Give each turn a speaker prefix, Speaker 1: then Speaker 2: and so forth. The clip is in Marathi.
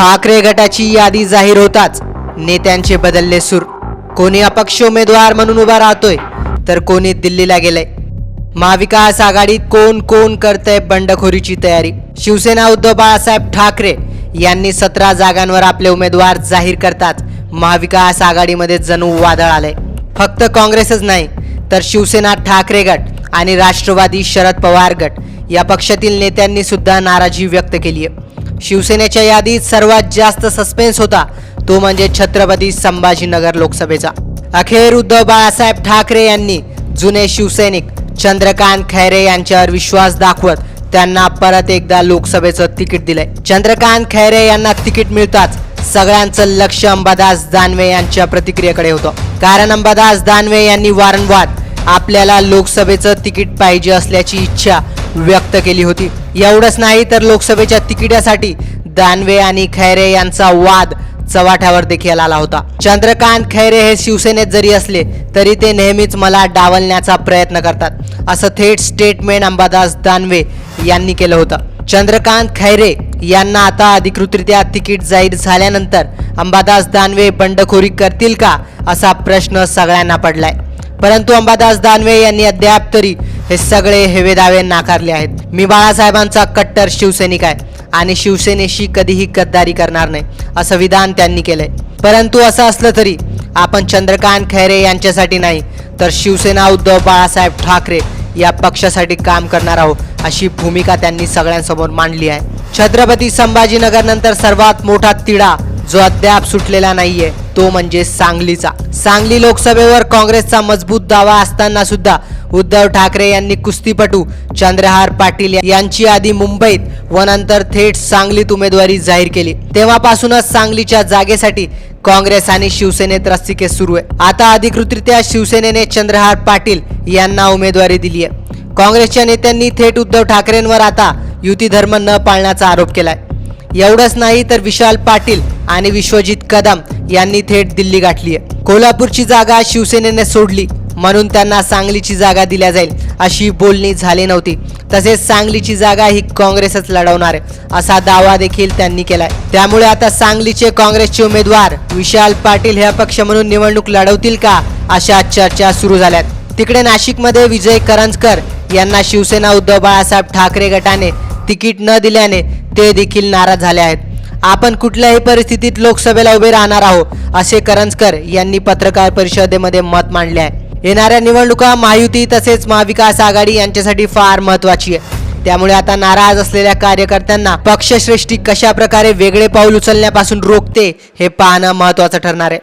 Speaker 1: ठाकरे गटाची यादी जाहीर होताच नेत्यांचे बदलले सूर. कोणी अपक्ष उमेदवार म्हणून उभा राहतोय तर कोणी दिल्लीला गेलंय. महाविकास आघाडीत कोण कोण करतंय बंडखोरीची तयारी? शिवसेना उद्धव बाळासाहेब ठाकरे यांनी सतरा जागांवर आपले उमेदवार जाहीर करताच महाविकास आघाडीमध्ये जणू वादळ आलंय. फक्त काँग्रेसच नाही तर शिवसेना ठाकरे गट आणि राष्ट्रवादी शरद पवार गट या पक्षातील नेत्यांनी सुद्धा नाराजी व्यक्त केली आहे शिवसेनेच्या यादीत सर्वात जास्त सस्पेन्स होता. तो म्हणजे छत्रपती संभाजीनगर लोकसभेचा. अखेर उद्धव बाळासाहेब ठाकरे यांनी जुने शिवसैनिक चंद्रकांत खैरे यांच्यावर विश्वास दाखवत त्यांना परत एकदा लोकसभेचं तिकीट दिलंय. चंद्रकांत खैरे यांना तिकीट मिळताच सगळ्यांचं लक्ष अंबादास दानवे यांच्या प्रतिक्रियेकडे होतं. कारण अंबादास दानवे यांनी वारंवार आपल्याला लोकसभेचं तिकीट पाहिजे असल्याची इच्छा व्यक्त केली होती. एवढंच नाही तर लोकसभेच्या तिकिटासाठी दानवे आणि खैरे यांचा वाद चव्हाट्यावर देखील आला होता. चंद्रकांत खैरे हे शिवसेनेत जरी असले तरी ते नेहमीच मला डावलण्याचा प्रयत्न करतात असं थेट स्टेटमेंट अंबादास दानवे यांनी केलं होतं. चंद्रकांत खैरे यांना आता अधिकृतरित्या तिकीट जाहीर झाल्यानंतर अंबादास दानवे बंडखोरी करतील का असा प्रश्न सगळ्यांना पडलाय. परंतु अंबादास दानवे यांनी अद्याप तरी हे सगळे हेवे दावे नाकारले आहेत. मी बाळासाहेबांचा कट्टर शिवसैनिक आहे आणि शिवसेनेशी कधीही गद्दारी करणार नाही असं विधान त्यांनी केलंय. परंतु असं असलं तरी आपण चंद्रकांत खैरे यांच्यासाठी नाही तर शिवसेना उद्धव बाळासाहेब ठाकरे या पक्षासाठी काम करणार आहोत अशी भूमिका त्यांनी सगळ्यांसमोर मांडली आहे. छत्रपती संभाजीनगर नंतर सर्वात मोठा तिढा जो अद्याप सुटलेला नाहीये तो म्हणजे सांगलीचा. सांगली लोकसभेवर काँग्रेसचा मजबूत दावा असताना सुद्धा उद्धव ठाकरे यांनी कुस्तीपटू चंद्रहार पाटील यांची आधी मुंबईत व नंतर थेट सांगलीत उमेदवारी जाहीर केली. तेव्हापासूनच सांगलीच्या जागेसाठी काँग्रेस आणि शिवसेनेत रस्तिके सुरू आहे. आता अधिकृतरित्या शिवसेनेने चंद्रहार पाटील यांना उमेदवारी दिली आहे काँग्रेसच्या नेत्यांनी थेट उद्धव ठाकरेंवर आता युती धर्म न पाळण्याचा आरोप केलाय. एवढंच नाही तर विशाल पाटील आणि विश्वजित कदम यांनी थेट दिल्ली गाठली आहे कोल्हापूरची जागा शिवसेनेने सोडली. म्हणून त्यांना सांगलीची जागा दिल्या जाईल. अशी बोलणी झाली नव्हती. तसेच सांगलीची जागा ही काँग्रेसच लढवणार आहे असा दावा देखील त्यांनी केलाय. त्यामुळे आता सांगलीचे काँग्रेसचे उमेदवार विशाल पाटील हे अपक्ष म्हणून निवडणूक लढवतील का अशा चर्चा सुरू झाल्यात. तिकडे नाशिकमध्ये विजय करंजकर यांना शिवसेना उद्धव बाळासाहेब ठाकरे गटाने तिकीट न दिल्याने ते देखील नाराज झाले आहेत. आपण कुठल्याही परिस्थितीत लोकसभेला उभे राहणार आहोत असे करंजकर यांनी पत्रकार परिषदेमध्ये मत मांडले आहे. येणाऱ्या निवडणुका महायुती तसेच महाविकास आघाडी यांच्यासाठी फार महत्वाची आहे त्यामुळे आता नाराज असलेल्या कार्यकर्त्यांना पक्षश्रेष्ठी कशा प्रकारे वेगळे पाऊल उचलण्यापासून रोखते हे पाहणं महत्वाचं ठरणार आहे.